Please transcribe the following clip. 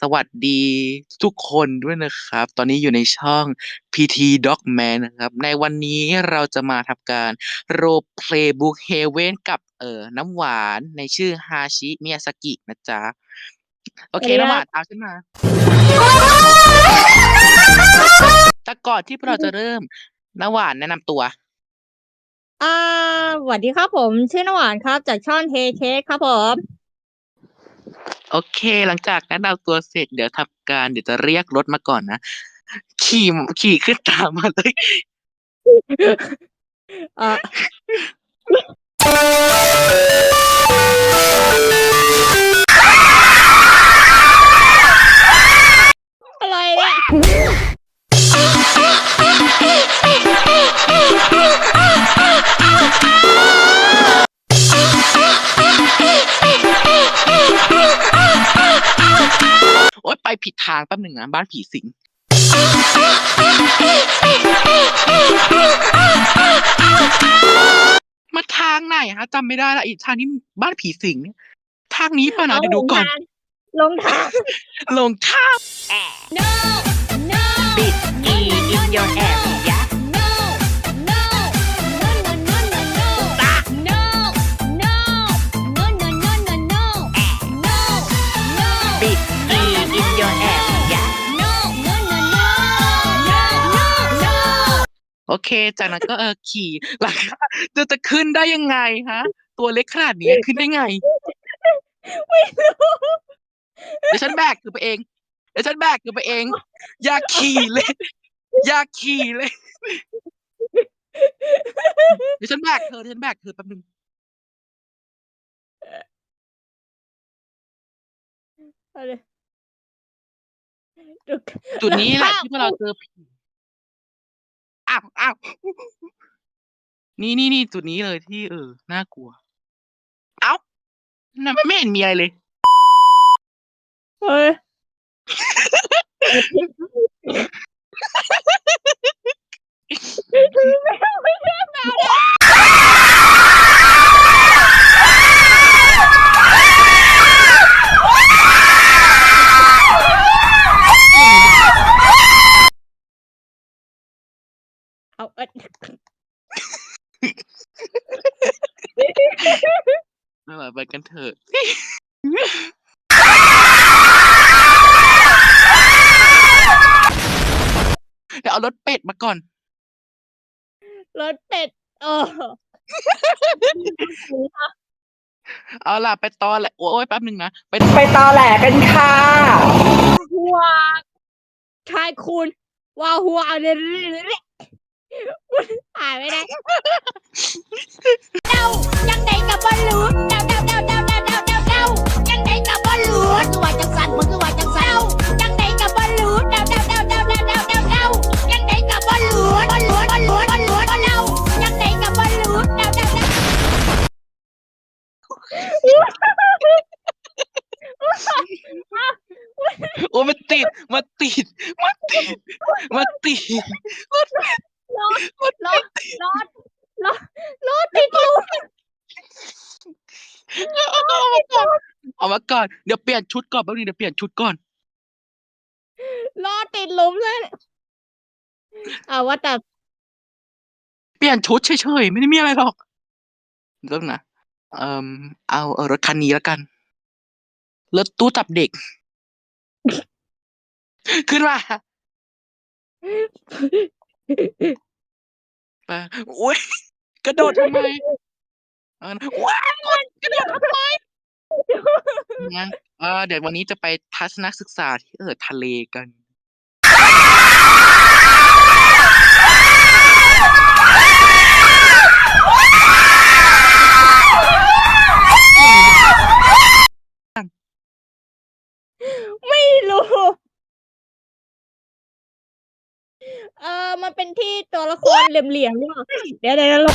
สวัสดีทุกคนด้วยนะครับ ตอนนี้อยู่ในช่อง PT Dogman นะครับ ในวันนี้เราจะมาทำการ Role Play Book Heaven กับเอ่อน้ำหวานในชื่อฮาชิมิยาสกินะจ๊ะ โอเคสวัสดีน้ำหครัวาบนตามฉันมา แต่ก่อนที่เราจะเริ่ม น้ำหวานแนะนำตัว อ่าสวัสดีครับผม ชื่อน้ำหวานครับ จากช่องเทเค้กครับผม โอเค หลังจากแนะนำตัวเสร็จเดี๋ยวทำการเดี๋ยวจะเรียกรถมาก่อนนะ ขี่ขี่ขึ้นตามมาเลยอะ อ๊ยไปผิดทางแป๊บหนึ่งนะบ้านผีสิงมาทางไหนฮะจำไม่ได้ละอีกทางนี้บ้านผีสิงเนี่ยทางนี้ป่ะนะเดี๋ยวดูก่อน ลงทางลงทาง No, no. Big no, E no, in no, your no, โอเค จากนั้นก็เออขี่หลังจะจะขึ้นได้ยังไงฮะ ตัวเล็กขนาดนี้ขึ้นได้ไง ไม่รู้เดี๋ยวฉันแบกคือไปเองเดี๋ยวฉันแบกคือไปเอง อยากขี่เลย อยากขี่เลย เดี๋ยวฉันแบกเธอเดี๋ยวฉันแบกเธอแป๊บนึงอะไรดูจุดนี้แหละที่พวกเราเจอผี อ้าวอ้าวนี่นี่นี่จุดนี้เลยที่เออน่ากลัว เอ้านั่นไม่เห็นมีอะไรเลย เอาเอ้ยไม่ไหวไปกันเถอะเดี๋ยวเอารถเป็ดมาก่อน รถเป็ดเออเอาล่ะไปตอนแหละ โอ้ยแป๊บหนึ่งนะ ไปไปตอแหลกันค่ะหัวชายคุณว่าหัวเรื่อยๆอ่านไม่ ได้ยังไงกับบอลลูนเดาเดาเดาเดาเดาเดาเดาเดายังไงกับบอลลูนคือว่าจังสันมึงคือว่าจังสันยังไงกับบอลลูนเดาเดาเดาเดาเดาเดาเดาเดายังไงกับบอลลูนบอลลูนบอลลูนบอลลูนบอลเรายังไงกับบอลลูนเดาเดาเดาโอ้ยมันติดมันติดมันติดมันติด รถรถรถรถรถรถติดลุมเอามาก่อนเดี๋ยวเปลี่ยนชุดก่อนแป๊บนึงเดี๋ยวเปลี่ยนชุดก่อนรถติดลุมเลยอ่าว่าแต่เปลี่ยนชุดเฉยๆไม่ได้มีอะไรหรอกเรื่องนะเอ่อเอาเอารถคันนี้แล้วกันรถตู้จับเด็ก ขึ้นมา ไปอุ้ยกระโดดทำไมเออว้าวกระโดดทำไมนะเออเดี๋ยววันนี้จะไปทัศนศึกษาที่เออทะเลกัน ไม่รู้ เออมันเป็นที่ตัวละครเหลี่ยมๆหรือเปล่าเดี๋ยวเดี๋ยวเรา